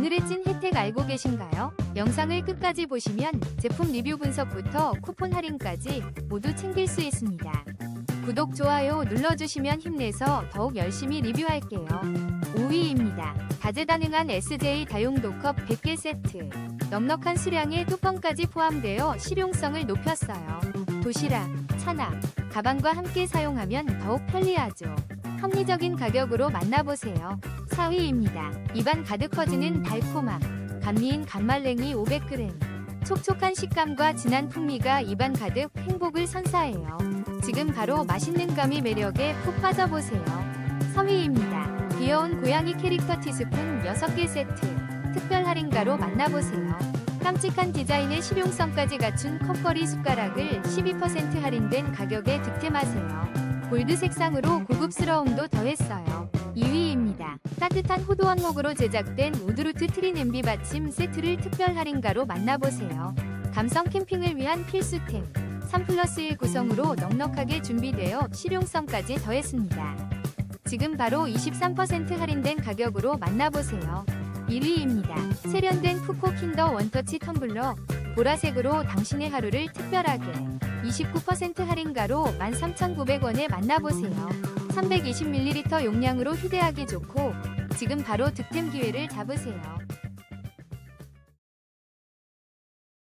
오늘의 찐 혜택 알고 계신가요? 영상을 끝까지 보시면 제품 리뷰 분석부터 쿠폰 할인까지 모두 챙길 수 있습니다. 구독, 좋아요 눌러주시면 힘내서 더욱 열심히 리뷰할게요. 5위입니다. 다재다능한 SJ 다용도컵 100개 세트. 넉넉한 수량의 뚜껑까지 포함되어 실용성을 높였어요. 도시락, 차나, 가방과 함께 사용하면 더욱 편리하죠. 합리적인 가격으로 만나보세요. 4위입니다. 입안 가득 퍼지는 달콤함. 감미인 간말랭이 500g. 촉촉한 식감과 진한 풍미가 입안 가득 행복을 선사해요. 지금 바로 맛있는 감이 매력에 푹 빠져보세요. 3위입니다. 귀여운 고양이 캐릭터 티스푼 6개 세트. 특별 할인가로 만나보세요. 깜찍한 디자인의 실용성까지 갖춘 컵거리 숟가락을 12% 할인된 가격에 득템하세요. 골드 색상으로 고급스러움도 더했어요. 2위입니다. 따뜻한 호두 원목으로 제작된 우드루트 트리 냄비 받침 세트를 특별 할인가로 만나보세요. 감성 캠핑을 위한 필수템. 3 플러스 1 구성으로 넉넉하게 준비되어 실용성까지 더했습니다. 지금 바로 23% 할인된 가격으로 만나보세요. 1위입니다. 세련된 푸코 킨더 원터치 텀블러 보라색으로 당신의 하루를 특별하게 29% 할인가로 13,900원에 만나보세요. 320ml 용량으로 휴대하기 좋고 지금 바로 득템 기회를 잡으세요.